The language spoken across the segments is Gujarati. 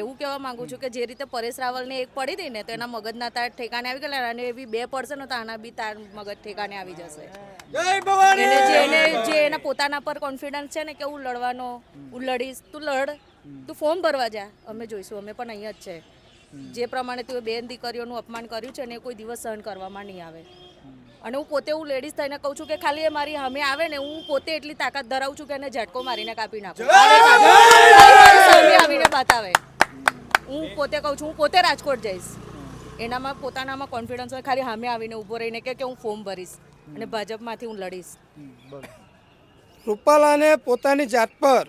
એવું કહેવા માંગુ છું કે જે રીતે પરેશ રાવલને એક પડી હતી ને તો એના મગજના તાર ઠેકાને આવી ગયેલા અને એવી બે પડશે ને તો આના બી તાર મગજ ઠેકાને આવી જશે. એને જે એને જે એના પોતાના પર કોન્ફિડન્સ છે ને કે હું લડવાનો હું લડીશ તું લડ તું ફોર્મ ભરવા જા. અમે જોઈશું અમે પણ અહીંયા જ છે. જે પ્રમાણે તું બેન દીકરીઓનું અપમાન કર્યું છે ને કોઈ દિવસ સહન કરવામાં નહીં આવે. અને હું પોતે હું લેડીઝ થઈને કહું છું કે ખાલી એ મારી સામે આવે ને હું પોતે એટલી તાકાત ધરાવું છું કે એને ઝટકો મારીને કાપી નાખું. આવીને બતાવે. હું પોતે કહું છું હું પોતે રાજકોટ જઈશ. એનામાં પોતાનામાં કોન્ફિડન્સ હોય ખાલી સામે આવીને ઊભો રહીને કે કે હું ફોર્મ ભરીશ અને ભાજપમાંથી હું લડીશ. રૂપાલાને પોતાની જાત પર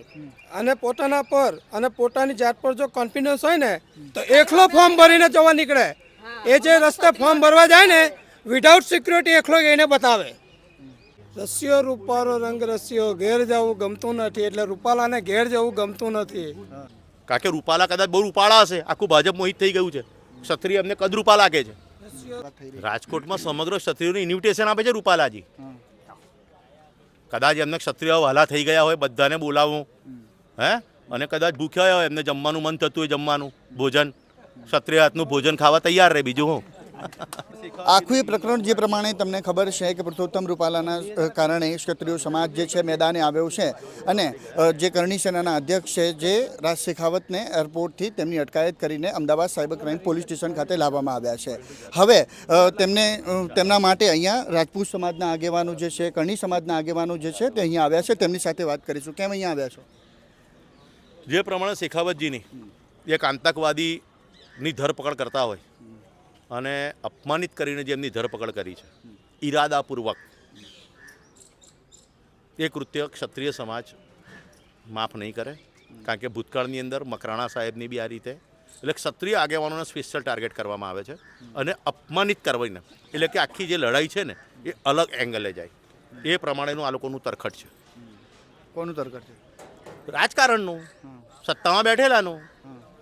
અને પોતાના પર અને પોતાની જાત પર જો કોન્ફિડન્સ હોય ને તો એકલો ફોર્મ ભરીને જવા નીકળે. એ જે રસ્તે ફોર્મ ભરવા જાય ને વિધાઉટ સિક્યુરિટી એકલો એને બતાવે. રસિયો રૂપારો રંગ રસિયો ઘેર જવું ગમતું નથી એટલે રૂપાલાને ઘેર જવું ગમતું નથી. કારણ કે રૂપાલા કદાચ બહુ રૂપાળા હશે. આખું ભાજપ મોહિત થઈ ગયું છે. ક્ષત્રિય એમને કદ રૂપા લાગે છે. રાજકોટમાં સમગ્ર ક્ષત્રિયોને ઇન્વિટેશન આપે છે રૂપાલાજી. કદાચ એમને ક્ષત્રિયો વહાલા થઈ ગયા હોય બધાને બોલાવું. હે? અને કદાચ ભૂખ્યા હોય એમને જમવાનું મન થતું હોય જમવાનું ભોજન. ક્ષત્રિય હાથનું ભોજન ખાવા તૈયાર રહે બીજું હું આખું પ્રકરણ જે પ્રમાણે તમને ખબર છે કે પુરુષોત્તમ રૂપાલાના કારણે ક્ષત્રિય સમાજ જે છે મેદાને આવ્યો છે અને જે કરણી સેનાના અધ્યક્ષ છે જે રાજ શેખાવતને એરપોર્ટથી તેમની અટકાયત કરીને Ahmedabad cyber crime police station ખાતે લાવવામાં આવ્યા છે. હવે તેમને તેમના માટે અહીંયા રાજપૂત સમાજના આગેવાનો જે છે, કરણી સમાજના આગેવાનો જે છે તે અહીંયા આવ્યા છે. તેમની સાથે વાત કરીશું. કેમ અહીંયા આવ્યા છો? જે પ્રમાણે શેખાવતજીની એક આતંકવાદીની ધરપકડ કરતા હોય અને અપમાનિત કરીને જે એમની ધરપકડ કરી છે. ઈરાદાપૂર્વક. એ કૃત્ય ક્ષત્રિય સમાજ માફ નહીં કરે. કારણ કે ભૂતકાળની અંદર મકરાણા સાહેબની બી આ રીતે. એટલે ક્ષત્રિય આગેવાનોને સ્પેશિયલ ટાર્ગેટ કરવામાં આવે છે. અને અપમાનિત કરવાને એટલે કે આખી જે લડાઈ છે ને એ અલગ એંગલે જાય. એ પ્રમાણેનું આ લોકોનું તરખટ છે. કોનું તરખટ છે? રાજકારણનું સત્તામાં બેઠેલાનું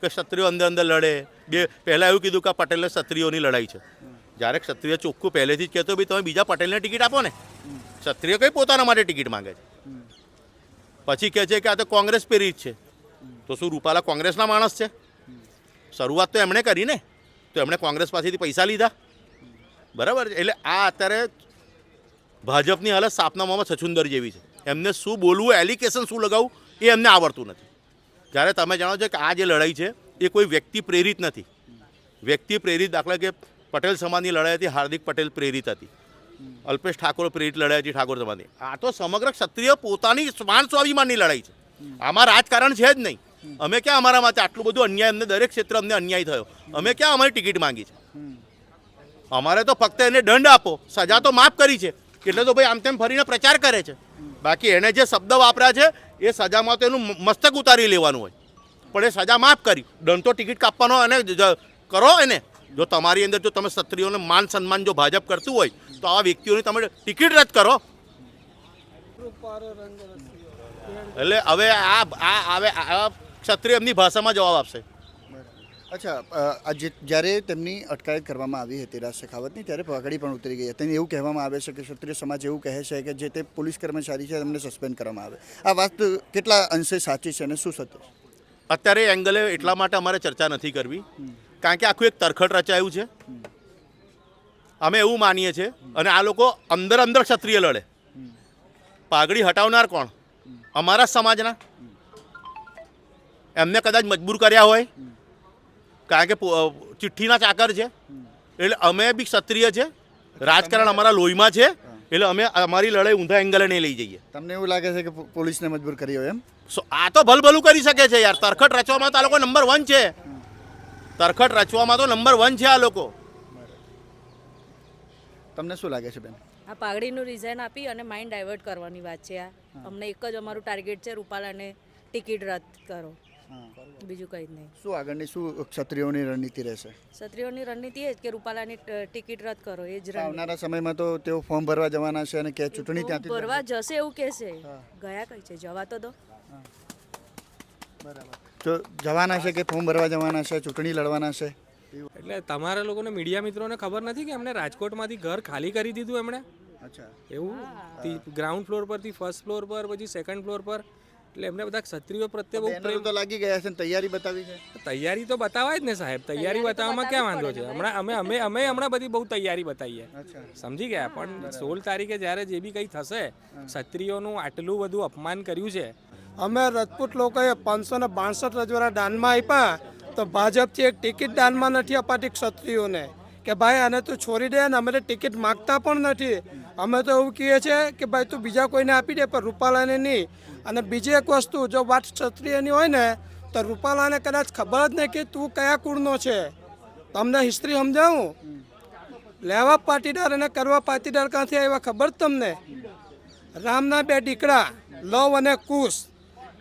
કે ક્ષત્રિયો અંદર અંદર લડે. બે, પહેલાં એવું કીધું કે આ પટેલને ક્ષત્રિયોની લડાઈ છે. જ્યારે ક્ષત્રિય ચોખ્ખું પહેલેથી જ કહેતો ભાઈ, તમે બીજા પટેલને ટિકિટ આપો ને. ક્ષત્રિય કઈ પોતાના માટે ટિકિટ માંગે છે? પછી કહે છે કે આ તો કોંગ્રેસ પ્રેરિત છે. તો શું રૂપાલા કોંગ્રેસના માણસ છે? શરૂઆત તો એમણે કરી ને. તો એમણે કોંગ્રેસ પાસેથી પૈસા લીધા. બરાબર એટલે આ અત્યારે ભાજપની હાલત સાપના મોંમાં છછુંદર જેવી છે. એમને શું બોલવું એલિકેશન શું લગાવવું, એ એમને આવડતું નથી. જ્યારે તમે જાણો છો કે આ જે લડાઈ છે, એ કોઈ વ્યક્તિ પ્રેરિત નથી. વ્યક્તિ પ્રેરિત દાખલા કે પટેલ સમાજની લડાઈ હતી, હાર્દિક પટેલ પ્રેરિત હતી. અલ્પેશ ઠાકોર પ્રેરિત લડાઈ હતી ઠાકોર સમાજની. આ તો સમગ્ર ક્ષત્રિય પોતાની સ્વાન સ્વાભિમાનની લડાઈ છે. આમાં રાજકારણ છે જ નહીં. અમે ક્યાં અમારા માટે આટલું બધું અન્યાય, અમને દરેક ક્ષેત્ર અમને અન્યાય થયો. અમે ક્યાં અમારી ટિકિટ માંગી છે? અમારે તો ફક્ત એને દંડ આપો. સજા તો માફ કરી છે. એટલે તો ભાઈ આમ તેમ ફરીને પ્રચાર કરે છે. બાકી એને જે શબ્દ વાપર્યા છે, એ સજામાં તો એનું મસ્તક ઉતારી લેવાનું હોય. પણ એ સજા માફ કરી. દંડ તો ટિકિટ કાપવાનો અને કરો એને. જો તમારી અંદર જો તમે ક્ષત્રિયોને માન સન્માન જો ભાજપ કરતું હોય, તો આવા વ્યક્તિઓની તમે ટિકિટ રદ કરો. એટલે હવે આ આ હવે આ ક્ષત્રિય એમની ભાષામાં જવાબ આપશે. અચ્છા આ જ્યારે તેમની અટકાયત કરવામાં આવી હતી રાજ શેખાવતની ત્યારે પગડી પણ ઉતરી ગઈ હતી એવું કહેવામાં આવે છે કે ક્ષત્રિય સમાજ એવું કહે છે કે જે તે પોલીસ કર્મચારી છે તેમને સસ્પેન્ડ કરવામાં આવે. આ વાત કેટલા અંશે સાચી છે અને શું સત્ય અત્યારે એંગલે એટલા માટે અમારે ચર્ચા નથી કરવી કારણ કે આખું એક તરખટ રચાયું છે. અમે એવું માનીએ છીએ અને આ લોકો અંદર અંદર ક્ષત્રિય લડે. પાઘડી હટાવનાર કોણ? અમારા સમાજના. એમને કદાચ મજબૂર કર્યા હોય કારણ કે પો- ચિઠ્ઠીના ચાકર છે. એટલે અમે બી ક્ષત્રિય છે. રાજકારણ અમારા લોહીમાં છે. એટલે અમે અમારી લડાઈ ઊંધા એંગલે નહીં લઈ જઈએ. તમને એવું લાગે છે કે પોલીસને મજબૂર કરી હોય એમ? સો આ તો ભલભલું કરી શકે છે યાર. તરખટ રચવામાં તો આ લોકો નંબર વન છે. તરખટ રચવામાં તો નંબર વન છે આ લોકો. તમને શું લાગે છે બેન? આ પાઘડીનું રિઝાઇન આપી અને માઇન્ડ ડાયવર્ટ કરવાની વાત છે આ. અમને એક જ અમારું ટાર્ગેટ છે રૂપાલાને ટિકિટ રદ કરો. બીજું કંઈ જ નહીં. શું આગળની શું ક્ષત્રિયોની રણનીતિ રહેશે? ક્ષત્રિયોની રણનીતિ એ જ કે રૂપાલાની ટિકિટ રદ કરો એ જ આવનારા સમયમાં તો તેઓ ફોર્મ ભરવા જવાના છે અને કે ચૂંટણી ત્યાંથી ભરવા જશે. એવું કહેશે. ગયા કઈ છે? જવા તો દો. તો જવાના છે કે ફોર્મ ભરવા જવાના છે? ચૂંટણી લડવાના છે? એટલે તમારા લોકોને મીડિયા મિત્રોને ખબર નથી કે એમણે રાજકોટમાંથી ઘર ખાલી કરી દીધું એમણે? અચ્છા. એવું ગ્રાઉન્ડ ફ્લોર પરથી ફર્સ્ટ ફ્લોર પર પછી સેકન્ડ ફ્લોર પર? એટલે એમને બધા ક્ષત્રિયો પ્રત્યે બહુ પ્રેમ તો લાગી ગયા છે ને તૈયારી બતાવી છે? તૈયારી તો બતાવાય જ ને સાહેબ. તૈયારી બતાવવામાં ક્યાં વાંધો છે? હમણાં અમે અમે અમે હમણાં બધી બહુ તૈયારી બતાવીએ. સમજી ગયા? પણ સોળ તારીખે જ્યારે જે બી કંઈ થશે ક્ષત્રિયોનું આટલું બધું અપમાન કર્યું છે. અમે રાજપૂત લોકોએ પાંચસો ને બાસઠ રજવાડા દાનમાં આપ્યા તો ભાજપથી એક ટિકિટ દાનમાં નથી અપાતી ક્ષત્રિયોને. કે ભાઈ આને તું છોડી દે ને અમે ટિકિટ માગતા પણ નથી. અમે તો એવું કહીએ છીએ કે ભાઈ તું બીજા કોઈને આપી દે, પણ રૂપાલાને નહીં. અને બીજી એક વસ્તુ, જો વાત ક્ષત્રિયની હોય ને, તો રૂપાલાને કદાચ ખબર જ નહીં કે તું કયા કુળનો છે. તમને હિસ્ટ્રી સમજાવું? લેવા પાટીદાર અને કરવા પાટીદાર ક્યાંથી આવ્યા ખબર તમને? રામના બે દીકરા, લવ અને કુશ.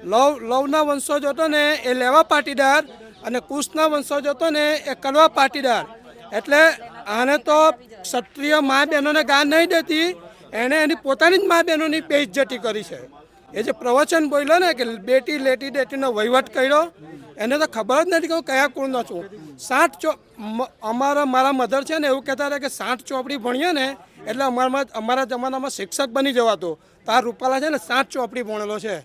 લવ, લવના વંશજ હતો ને એ લેવા પાટીદાર અને કુશના વંશજ હતો ને એ કડવા પાટીદાર. એટલે આને તો ક્ષત્રિય મા બહેનોને ગા નહીં દેતી એણે એની પોતાની જ મા બહેનોની બેઇજ્જતી કરી છે. એ જે પ્રવચન બોલ્યો ને કે બેટી લેટી દેટીનો વહીવટ કર્યો, એને તો ખબર જ નથી કે હું કયા કુળનો છું. સાઠ ચો અમારા, મારા મધર છે ને એવું કહેતા હતા કે સાઠ ચોપડી ભણીએ ને, એટલે અમારામાં અમારા જમાનામાં શિક્ષક બની જવાતો. તો આ રૂપાલા છે ને સાઠ ચોપડી ભણેલો છે.